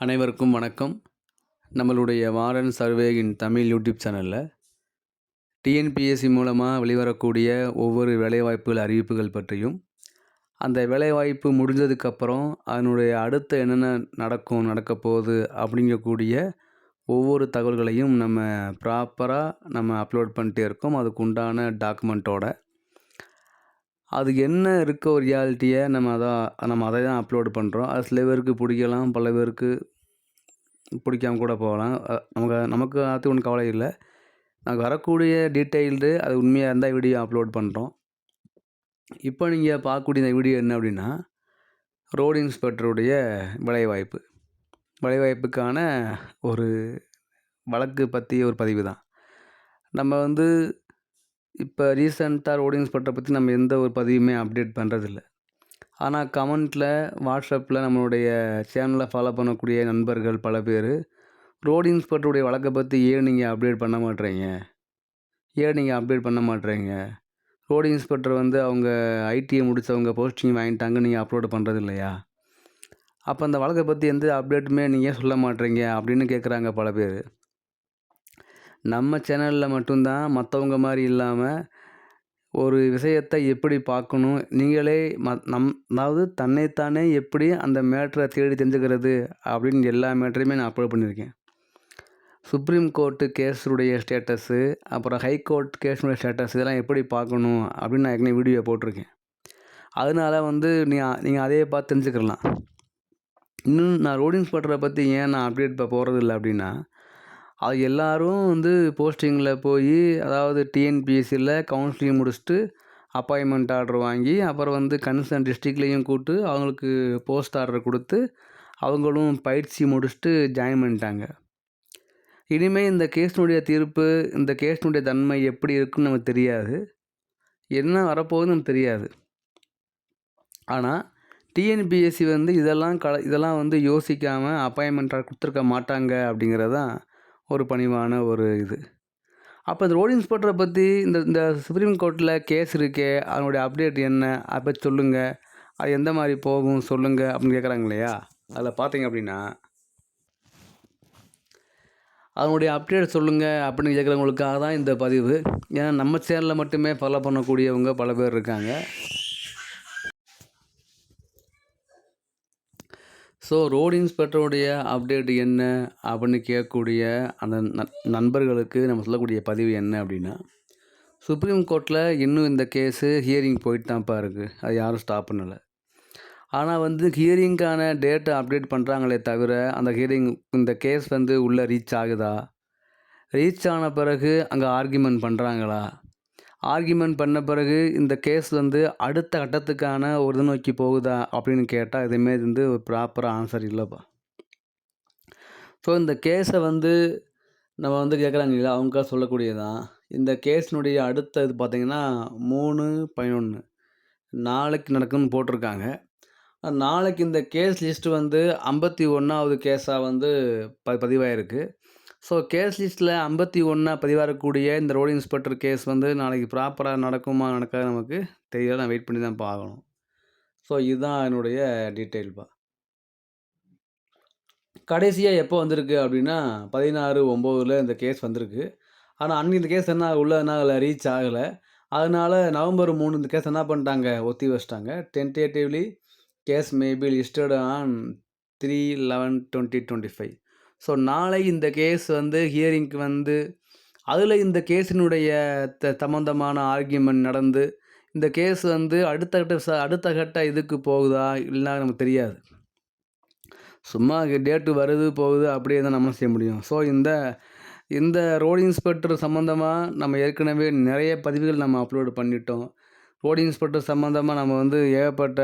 அனைவருக்கும் வணக்கம். நம்மளுடைய வாரன் சர்வேயின் தமிழ் யூடியூப் சேனலில் டிஎன்பிஎஸ்சி மூலமாக வெளிவரக்கூடிய ஒவ்வொரு வேலைவாய்ப்புகள் அறிவிப்புகள் பற்றியும் அந்த வேலைவாய்ப்பு முடிஞ்சதுக்கப்புறம் அதனுடைய அடுத்து என்னென்ன நடக்கும் நடக்க போகுது அப்படிங்கக்கூடிய ஒவ்வொரு தகவல்களையும் நம்ம ப்ராப்பராக நம்ம அப்லோட் பண்ணிட்டே இருக்கோம். அதுக்கு உண்டான டாக்குமெண்ட்டோட அது என்ன இருக்க ஒரு ரியாலிட்டியை நம்ம அதான் நம்ம அதை தான் அப்லோடு பண்ணுறோம் அது சில பேருக்கு பிடிக்கலாம் பல பேருக்கு பிடிக்காம கூட போகலாம். நமக்கு நமக்கு அது ஒன்றும் கவலை இல்லை. நமக்கு வரக்கூடிய டீட்டெயில்டு அது உண்மையாக இருந்தால் வீடியோ அப்லோட் பண்ணுறோம் இப்போ நீங்கள் பார்க்கக்கூடிய இந்த வீடியோ என்ன அப்படின்னா ரோடு இன்ஸ்பெக்டருடைய விலைவாய்ப்பு. விலைவாய்ப்புக்கான ஒரு வழக்கு பற்றிய ஒரு பதிவு தான். நம்ம வந்து இப்போ ரீசெண்டாக ரோடு இன்ஸ்பெக்டரை பற்றி நம்ம எந்த ஒரு பதிவுமே அப்டேட் பண்ணுறதில்ல ஆனால் கமெண்ட்டில் வாட்ஸ்அப்பில் நம்மளுடைய சேனலை ஃபாலோ பண்ணக்கூடிய நண்பர்கள் பல பேர் ரோடு இன்ஸ்பெக்டருடைய வழக்கை பற்றி ஏன் நீங்கள் அப்டேட் பண்ண மாட்டேறீங்க ஏன் நீங்கள் அப்டேட் பண்ண மாட்டேறீங்க ரோடு இன்ஸ்பெக்டர் வந்து அவங்க ஐடிஐ முடித்தவங்க போஸ்டிங் வாங்கிட்டாங்க நீங்கள் அப்லோடு பண்ணுறது இல்லையா அப்போ அந்த வழக்கை பற்றி எந்த அப்டேட்டுமே நீங்கள் சொல்ல மாட்டேறீங்க அப்படின்னு கேட்குறாங்க பல பேர். நம்ம சேனலில் மட்டும்தான் மற்றவங்க மாதிரி இல்லாமல் ஒரு விஷயத்தை எப்படி பார்க்கணும்? நீங்களே ம நம் அதாவது தன்னைத்தானே எப்படி அந்த மேட்ரை தேடி தெரிஞ்சுக்கிறது அப்படின்னு எல்லா மேட்டரையுமே நான் அப்லோட் பண்ணியிருக்கேன். சுப்ரீம் கோர்ட்டு கேஸுடைய ஸ்டேட்டஸு அப்புறம் ஹை கோர்ட் கேஸுடைய ஸ்டேட்டஸ் இதெல்லாம் எப்படி பார்க்கணும் அப்படின்னு நான் ஏற்கனவே வீடியோ போட்டிருக்கேன். அதனால வந்து நீ நீங்கள் அதையே பார்த்து தெரிஞ்சுக்கலாம் இன்னும் நான் ரோடு இன்ஸ்பெக்டரை பற்றி ஏன் நான் அப்டேட் இப்போ போகிறது இல்லை அப்படின்னா அது எல்லாரும் வந்து போஸ்டிங்கில் போய் அதாவது டிஎன்பிஎஸ்சியில் கவுன்சிலிங் முடிச்சுட்டு அப்பாயின்மெண்ட் ஆர்டர் வாங்கி அப்புறம் வந்து கன்சர்ன் டிஸ்ட்ரிக்ட்லேயும் கூப்பிட்டு அவங்களுக்கு போஸ்ட் ஆர்டர் கொடுத்து அவங்களும் பயிற்சி முடிச்சுட்டு ஜாயின் பண்ணிட்டாங்க. இனிமேல் இந்த கேஸினுடைய தீர்ப்பு இந்த கேஸினுடைய தன்மை எப்படி இருக்குன்னு நமக்கு தெரியாது. என்ன வரப்போகுதுன்னு நமக்கு தெரியாது. ஆனால் டிஎன்பிஎஸ்சி வந்து இதெல்லாம் கல இதெல்லாம் வந்து யோசிக்காமல் அப்பாயின்மெண்ட் கொடுத்துருக்க மாட்டாங்க அப்படிங்கிறது தான் ஒரு பணிவான ஒரு இது. அப்போ இந்த ரோடு இன்ஸ்பெக்டரை பற்றி இந்த இந்த சுப்ரீம் கோர்ட்டில் கேஸ் இருக்கே அதனுடைய அப்டேட் என்ன அப்போ சொல்லுங்கள் அது எந்த மாதிரி போகும் சொல்லுங்கள் அப்படின்னு கேட்குறாங்க இல்லையா? அதில் பார்த்தீங்க அப்படின்னா அதனுடைய அப்டேட் சொல்லுங்கள் அப்படின்னு கேட்குறவங்களுக்காக தான் இந்த பதிவு. ஏன்னா நம்ம சேனலில் மட்டுமே ஃபாலோ பண்ணக்கூடியவங்க பல பேர் இருக்காங்க. ஸோ ரோடு இன்ஸ்பெக்டருடைய அப்டேட் என்ன அப்படின்னு கேட்கக்கூடிய அந்த ந- நண்பர்களுக்கு நம்ம சொல்லக்கூடிய பதிவு என்ன அப்படின்னா சுப்ரீம் கோர்ட்டில் இன்னும் இந்த கேஸு ஹியரிங் போயிட்டு தான்ப்பா இருக்குது அது யாரும் ஸ்டாப் பண்ணலை. ஆனால் வந்து ஹியரிங்க்கான டேட்டை அப்டேட் பண்ணுறாங்களே தவிர அந்த ஹியரிங் இந்த கேஸ் வந்து உள்ளே ரீச் ஆகுதா? ரீச் ஆன பிறகு அங்கே ஆர்கியூமெண்ட் பண்ணுறாங்களா ஆர்கியூமெண்ட் பண்ண பிறகு இந்த கேஸ் வந்து அடுத்த கட்டத்துக்கான ஒரு இது நோக்கி போகுதா அப்படின்னு கேட்டால் எதுவுமே வந்து ஒரு ப்ராப்பராக ஆன்சர் இல்லைப்பா. ஸோ இந்த கேஸை வந்து நம்ம வந்து கேட்குறாங்க இல்லை அவங்க சொல்லக்கூடியதான் இந்த கேஸினுடைய அடுத்த இது பார்த்திங்கன்னா மூணு பதினொன்று நாளைக்கு நடக்கும்னு போட்டிருக்காங்க. நாளைக்கு இந்த கேஸ் லிஸ்ட்டு வந்து ஐம்பத்தி ஒன்றாவது கேஸாக வந்து ப பதிவாயிருக்கு. ஸோ கேஸ் லிஸ்ட்டில் ஐம்பத்தி ஒன்றா பதிவாகக்கூடிய இந்த ரோடு இன்ஸ்பெக்டர் கேஸ் வந்து நாளைக்கு ப்ராப்பராக நடக்குமா நடக்காது நமக்கு தெரியல. நான் வெயிட் பண்ணி தான் பார்க்கணும் ஸோ இதுதான் என்னுடைய டீட்டெயில்ப்பா கடைசியாக எப்போ வந்திருக்கு அப்படின்னா பதினாறு ஒம்போதில் இந்த கேஸ் வந்திருக்கு. ஆனால் அன்றைக்கி இந்த கேஸ் என்ன உள்ளே என்ன ஆகலை ரீச் ஆகலை. அதனால நவம்பர் மூணு இந்த கேஸ் என்ன பண்ணிட்டாங்க ஒத்தி வச்சிட்டாங்க. Tentatively case maybe listed on three eleven twenty twenty five so நாளை இந்த கேஸ் வந்து ஹியரிங்க்கு வந்து அதில் இந்த கேஸினுடைய த சம்மந்தமான ஆர்கியூமெண்ட் நடந்து இந்த கேஸ் வந்து அடுத்த கட்ட விசா- அடுத்த கட்ட இதுக்கு போகுதா இல்லைன்னா நமக்கு தெரியாது. சும்மா டேட்டு வருது போகுது அப்படியே தான் நம்ம செய்ய முடியும். ஸோ இந்த இந்த ரோடு இன்ஸ்பெக்டர் சம்மந்தமாக நம்ம ஏற்கனவே நிறைய பதிவுகள் நம்ம அப்லோடு பண்ணிட்டோம். ரோடு இன்ஸ்பெக்டர் சம்மந்தமாக நம்ம வந்து ஏகப்பட்ட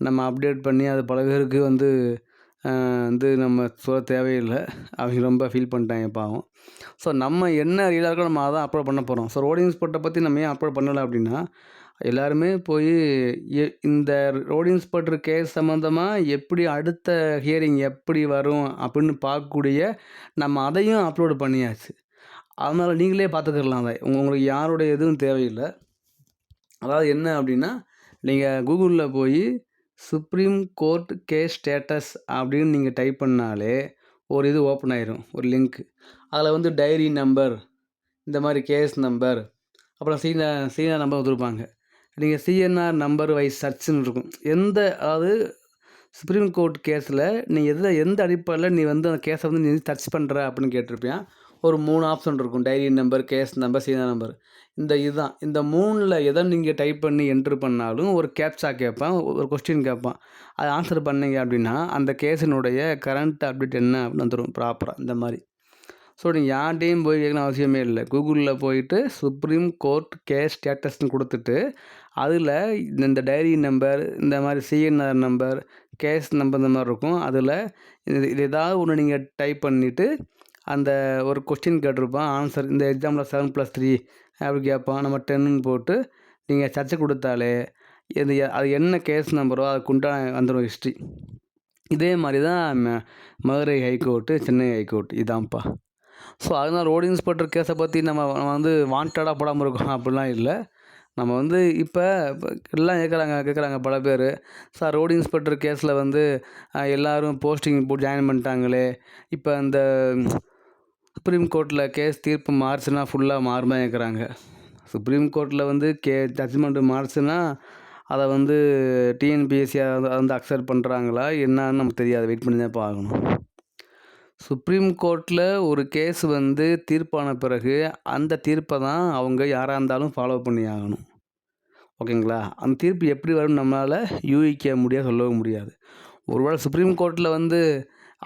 நம்ம அப்டேட் பண்ணி அது பல பேருக்கு வந்து வந்து நம்ம சொல்ல தேவையில்லை. அவங்க ரொம்ப ஃபீல் பண்ணிட்டாங்க பாவம். ஸோ நம்ம என்ன ரீலாக இருக்கோ நம்ம அதான் அப்லோட் பண்ண போகிறோம் ஸோ ரோடிங் இன்ஸ்பெக்டரை பற்றி நம்ம ஏன் அப்லோட் பண்ணலை அப்படின்னா எல்லாருமே போய் இந்த ரோடு இன்ஸ்பெக்டர் கேஸ் சம்மந்தமாக எப்படி அடுத்த ஹியரிங் எப்படி வரும் அப்படின்னு பார்க்கக்கூடிய நம்ம அதையும் அப்லோடு பண்ணியாச்சு. அதனால் நீங்களே பார்த்துக்கலாம் அதை. உங்களுக்கு யாருடைய எதுவும் தேவையில்லை. அதாவது என்ன அப்படின்னா நீங்கள் கூகுளில் போய் சுப்ரீம் கோர்ட் கேஸ் ஸ்டேட்டஸ் அப்படின்னு நீங்கள் டைப் பண்ணாலே ஒரு இது ஓப்பன் ஆயிரும் ஒரு லிங்க் அதில் வந்து டைரி நம்பர் இந்த மாதிரி கேஸ் நம்பர் அப்புறம் சீனா சீனா நம்பர் கொடுத்துருப்பாங்க. நீங்கள் சிஎன்ஆர் நம்பர் வைஸ் சர்ச்னு இருக்கும். எந்த அதாவது சுப்ரீம் கோர்ட் கேஸில் நீ எதில் எந்த அடிப்படையில் நீ வந்து அந்த கேஸை வந்து நீ சர்ச் பண்ணுற அப்படின்னு கேட்டிருப்பியான் ஒரு மூணு ஆப்ஷன் இருக்கும். டைரி நம்பர் கேஸ் நம்பர் சீனா நம்பர் இந்த இதுதான். இந்த மூணில் எதை நீங்கள் டைப் பண்ணி என்ட்ரு பண்ணாலும் ஒரு கேப்சா கேட்பான் ஒரு கொஸ்டின் கேட்பான். அது ஆன்சர் பண்ணீங்க அப்படின்னா அந்த கேஸினுடைய கரண்ட் அப்டேட் என்ன அப்படின்னு வந்துடும் ப்ராப்பராக இந்த மாதிரி. ஸோ நீங்கள் யார்ட்டையும் போய் கேட்கணும் அவசியமே இல்லை. கூகுளில் போயிட்டு சுப்ரீம் கோர்ட் கேஸ் ஸ்டேட்டஸ்னு கொடுத்துட்டு அதில் இந்த டைரி நம்பர் இந்த மாதிரி சிஎன்ஆர் நம்பர் கேஸ் நம்பர் இந்த மாதிரி இருக்கும். அதில் இது இது ஏதாவது ஒன்று நீங்கள் டைப் பண்ணிவிட்டு அந்த ஒரு கொஸ்டின் கேட்டிருப்பான். ஆன்சர் இந்த எக்ஸாமில் செவன் ப்ளஸ் த்ரீ அப்படி கேட்பான். நம்ம டென்னு போட்டு நீங்கள் சர்ச்சை கொடுத்தாலே இது அது என்ன கேஸ் நம்பரோ அதுக்கு உண்டான வந்துடும் ஹிஸ்ட்ரி இதே மாதிரி தான் Madurai high court Chennai high court இதான்ப்பா. So அதனால் ரோடு இன்ஸ்பெக்டர் கேஸை பற்றி நம்ம வந்து வாண்டடாக போடாமல் இருக்கோம். அப்படிலாம் இல்லை. நம்ம வந்து இப்போ எல்லாம் கேட்குறாங்க கேட்குறாங்க பல பேர். சார் ரோடு இன்ஸ்பெக்டர் கேஸில் வந்து எல்லோரும் போஸ்டிங் போட்டு ஜாயின் பண்ணிட்டாங்களே. இப்போ அந்த சுப்ரீம் கோர்ட்டில் கேஸ் தீர்ப்பு மாறுச்சுன்னா ஃபுல்லாக மாறுமா கேட்குறாங்க சுப்ரீம் கோர்ட்டில் வந்து கே ஜட்ஜ்மெண்ட் மாறுச்சுன்னா அதை வந்து டிஎன்பிஎஸ்சி வந்து அக்செப்ட் பண்ணுறாங்களா என்னன்னு நமக்கு தெரியாது. வெயிட் பண்ணி தான் பார்க்கணும். சுப்ரீம் கோர்ட்டில் ஒரு கேஸ் வந்து தீர்ப்பான பிறகு அந்த தீர்ப்பை தான் அவங்க யாராக இருந்தாலும் ஃபாலோ பண்ணி ஆகணும். ஓகேங்களா? அந்த தீர்ப்பு எப்படி வரும்னு நம்மளால் யூகிக்க முடியாது சொல்லவும் முடியாது. ஒருவேளை சுப்ரீம் கோர்ட்டில் வந்து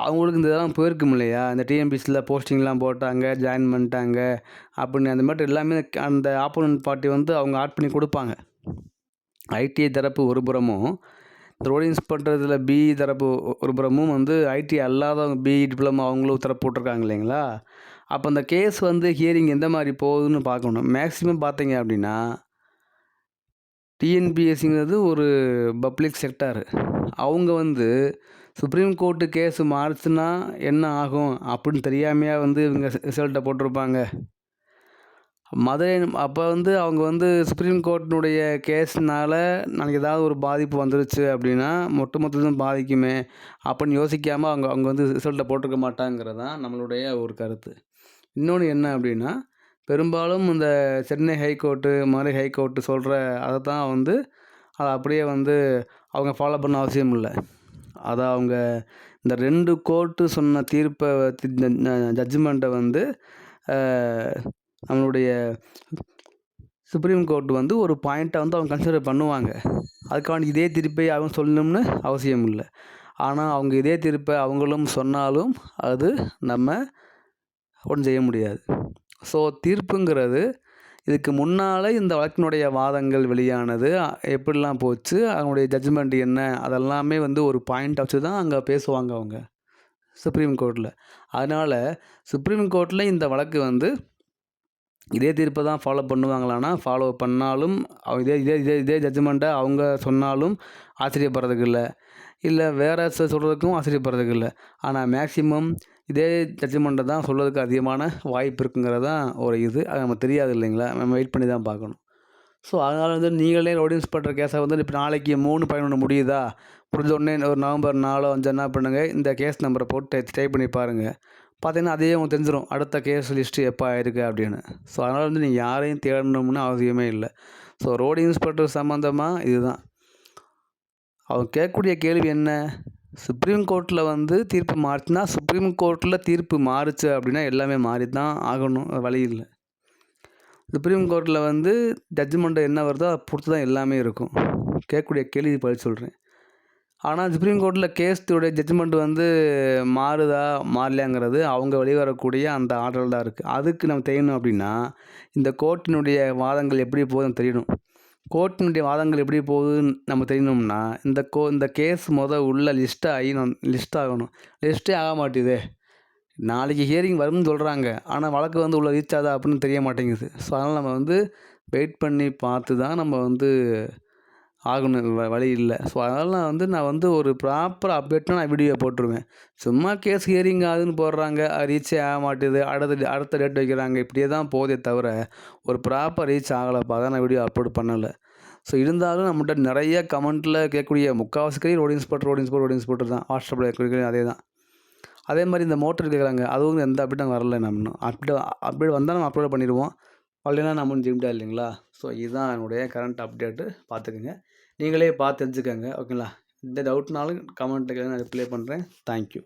அவங்களுக்கு இந்த இதெல்லாம் போயிருக்கும் இல்லையா? இந்த டிஎம்பிசியில் போஸ்டிங்லாம் போட்டாங்க ஜாயின் பண்ணிட்டாங்க அப்படின்னு அந்த மாதிரி எல்லாமே அந்த ஆப்போனன்ட் பார்ட்டி வந்து அவங்க ஆட் பண்ணி கொடுப்பாங்க. ஐடிஐ தரப்பு ஒரு புறமும் இந்த ரோடு இன்ஸ்பெக்டர் பி தரப்பு ஒரு புறமும் வந்து ஐடி அல்லாதவங்க பிஇ டிப்ளமோ அவங்களும் தரப்பு போட்டிருக்காங்க இல்லைங்களா? அப்போ அந்த கேஸ் வந்து ஹியரிங் எந்த மாதிரி போகுதுன்னு பார்க்கணும். மேக்ஸிமம் பார்த்தீங்க அப்படின்னா டிஎன்பிஎஸ்சிங்கிறது ஒரு பப்ளிக் செக்டார் அவங்க வந்து சுப்ரீம் கோர்ட்டு கேஸ் மாறுச்சுன்னா என்ன ஆகும் அப்படின்னு தெரியாமையாக வந்து இவங்க ரிசல்ட்டை போட்டிருப்பாங்க. மதுரை அப்போ வந்து அவங்க வந்து சுப்ரீம் கோர்ட்டினுடைய கேஸ்னால் நாளைக்கு ஏதாவது ஒரு பாதிப்பு வந்துருச்சு அப்படின்னா மொட்டு மொத்தத்தையும் பாதிக்குமே அப்படின்னு யோசிக்காமல் அவங்க அவங்க வந்து ரிசல்ட்டை போட்டிருக்க மாட்டாங்கிறது தான் நம்மளுடைய ஒரு கருத்து. இன்னொன்று என்ன அப்படின்னா பெரும்பாலும் இந்த சென்னை ஹைகோர்ட்டு மதுரை ஹைகோர்ட்டு சொல்கிற அதை தான் வந்து அதை அப்படியே வந்து அவங்க ஃபாலோ பண்ண அவசியம் இல்லை. அதை அவங்க இந்த ரெண்டு கோர்ட்டு சொன்ன தீர்ப்பை ஜட்ஜ்மெண்ட்டை வந்து நம்மளுடைய சுப்ரீம் கோர்ட் வந்து ஒரு பாயிண்ட்டை வந்து அவங்க கன்சிடர் பண்ணுவாங்க. அதுக்கான இதே தீர்ப்பை அவங்க சொல்லணும்னு அவசியம் இல்லை. ஆனால் அவங்க இதே தீர்ப்பை அவங்களும் சொன்னாலும் அது நம்ம ஒன்றும் செய்ய முடியாது. ஸோ தீர்ப்புங்கிறது இதுக்கு முன்னால் இந்த வழக்கினுடைய வாதங்கள் வெளியானது. எப்படிலாம் போச்சு அவங்களுடைய ஜட்ஜ்மெண்ட் என்ன அதெல்லாமே வந்து ஒரு பாயிண்ட் வச்சு தான் அங்கே பேசுவாங்க அவங்க சுப்ரீம் கோர்ட்டில் அதனால் சுப்ரீம் கோர்ட்டில் இந்த வழக்கு வந்து இதே தீர்ப்பை தான் ஃபாலோ பண்ணுவாங்களான்னா ஃபாலோ பண்ணாலும் அவங்க இதே இதே இதே இதே ஜட்ஜ்மெண்ட்டை அவங்க சொன்னாலும் ஆச்சரியப்படுறதுக்கு இல்லை. இல்லை வேறு சொல்கிறதுக்கும் ஆச்சரியப்படுறதுக்கு இல்லை. ஆனால் மேக்ஸிமம் இதே ஜட்ஜ்மெண்ட்டை தான் சொல்கிறதுக்கு அதிகமான வாய்ப்பு இருக்குங்கிறது தான் ஒரு இது. அது நமக்கு தெரியாது இல்லைங்களா? நம்ம வெயிட் பண்ணி தான் பார்க்கணும். ஸோ அதனால் வந்து நீங்களே ரோடு இன்ஸ்பெக்டர் கேஸை வந்து இப்போ நாளைக்கு மூணு பதினொன்று முடியுதா? முடிஞ்ச உடனே ஒரு நவம்பர் நாலோ அஞ்சு என்ன பண்ணுங்கள் இந்த கேஸ் நம்பரை போட்டு டைப் பண்ணி பாருங்கள் பார்த்தீங்கன்னா அதே உங்களுக்கு தெரிஞ்சிடும் அடுத்த கேஸ் லிஸ்ட்டு எப்போ ஆயிருக்கு அப்படின்னு. ஸோ அதனால் வந்து நீங்கள் யாரையும் தேடணும்னு அவசியமே இல்லை. ஸோ ரோடு இன்ஸ்பெக்டர் சம்மந்தமாக இதுதான். அவங்க கேட்கக்கூடிய கேள்வி என்ன? சுப்ரீம் கோர்ட்டில் வந்து தீர்ப்பு மாறுச்சுன்னா சுப்ரீம் கோர்ட்டில் தீர்ப்பு மாறுச்சு அப்படின்னா எல்லாமே மாறி தான் ஆகணும் வழி இல்லை. சுப்ரீம் கோர்ட்டில் வந்து ஜட்ஜ்மெண்ட்டு என்ன வருதோ அதை பொறுத்து தான் எல்லாமே இருக்கும். கேட்கக்கூடிய கேள்வி பதில் சொல்கிறேன் ஆனால் சுப்ரீம் கோர்ட்டில் கேஸுடைய ஜட்ஜ்மெண்ட் வந்து மாறுதா மாறலையாங்கிறது அவங்க வெளிவரக்கூடிய அந்த ஆர்டர் தான் இருக்குது அதுக்கு நம்ம தெரியணும் அப்படின்னா இந்த கோர்ட்டினுடைய வாதங்கள் எப்படி போதும் தெரியணும். கோர்ட்டினுடைய வாதங்கள் எப்படி போகுதுன்னு நம்ம தெரியணும்னா இந்த கோ இந்த கேஸ் முத உள்ள லிஸ்ட்டாக ஆகி லிஸ்ட் ஆகணும். லிஸ்ட்டே ஆக மாட்டேதே நாளைக்கு ஹியரிங் வரும்னு சொல்கிறாங்க ஆனால் வழக்கு வந்து உள்ள ரீச் ஆகுதா அப்படின்னு தெரிய மாட்டேங்குது. ஸோ அதனால் நம்ம வந்து வெயிட் பண்ணி பார்த்து தான் நம்ம வந்து ஆகணும் வ- வழி இல்லை. ஸோ அதனால் நான் வந்து நான் வந்து ஒரு ப்ராப்பர் அப்டேட்னா நான் வீடியோ போட்டுருவேன். சும்மா கேஸ் ஹியரிங் ஆகுதுன்னு போடுறாங்க ரீச்சே ஆக மாட்டேது அடுத்த அடுத்த டேட் வைக்கிறாங்க இப்படியே தான் போதே தவிர ஒரு ப்ராப்பர் ரீச் ஆகலைப்பா அதான் நான் வீடியோ அப்லோட் பண்ணலை. ஸோ இருந்தாலும் நம்மகிட்ட நிறைய கமெண்ட்டில் கேட்கக்கூடிய முக்கால்வாசி கை road inspector road inspector road inspector தான். வாட்ஸ்அப்பில் கேட்கக்கூடிய அதே தான். அதே மாதிரி இந்த மோட்டர் கேட்குறாங்க அதுவும் எந்த அப்டேட்டும் வரல நம்ம இன்னும். அப்டேட் அப்டேட் வந்தால் நம்ம அப்லோட் பண்ணிடுவோம். வரலைன்னா நம்ம ஜிம்டா இல்லைங்களா? ஸோ இதுதான் என்னுடைய கரண்ட் அப்டேட்டு பார்த்துக்குங்க. நீங்களே பார்த்து தெரிஞ்சுக்கங்க ஓகேங்களா எந்த டவுட்னாலும் கமெண்ட்டுக்கு நான் ரிப்ளை பண்ணுறேன் தேங்க்யூ